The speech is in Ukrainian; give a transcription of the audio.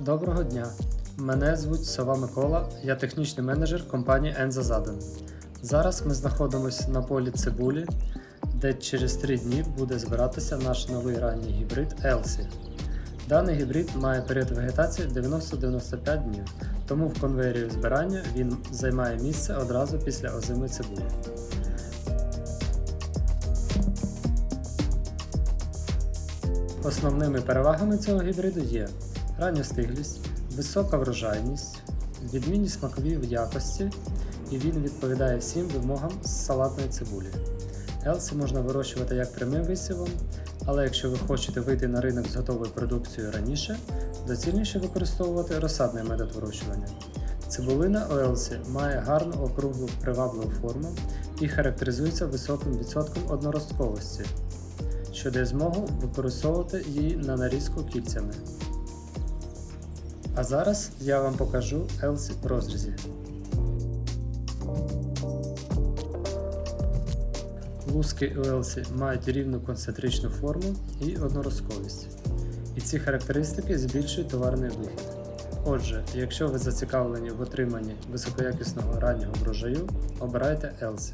Доброго дня! Мене звуть Сова Микола, я технічний менеджер компанії Enza Zaden. Зараз ми знаходимося на полі цибулі, де через 3 дні буде збиратися наш новий ранній гібрид Elsie. Даний гібрид має період вегетації 90-95 днів, тому в конвейері збирання він займає місце одразу після озими цибулі. Основними перевагами цього гібриду є ранньостиглість, висока врожайність, відмінні смакові в якості, і він відповідає всім вимогам салатної цибулі. Елсі можна вирощувати як прямим висівом, але якщо ви хочете вийти на ринок з готовою продукцією раніше, доцільніше використовувати розсадний метод вирощування. Цибулина Елсі має гарну округлу привабливу форму і характеризується високим відсотком одноростковості, що дає змогу використовувати її на нарізку кільцями. А зараз я вам покажу Елсі в розрізі. Луски у Елсі мають рівну концентричну форму і однорозковість. І ці характеристики збільшують товарний вихід. Отже, якщо ви зацікавлені в отриманні високоякісного раннього врожаю, обирайте Елсі.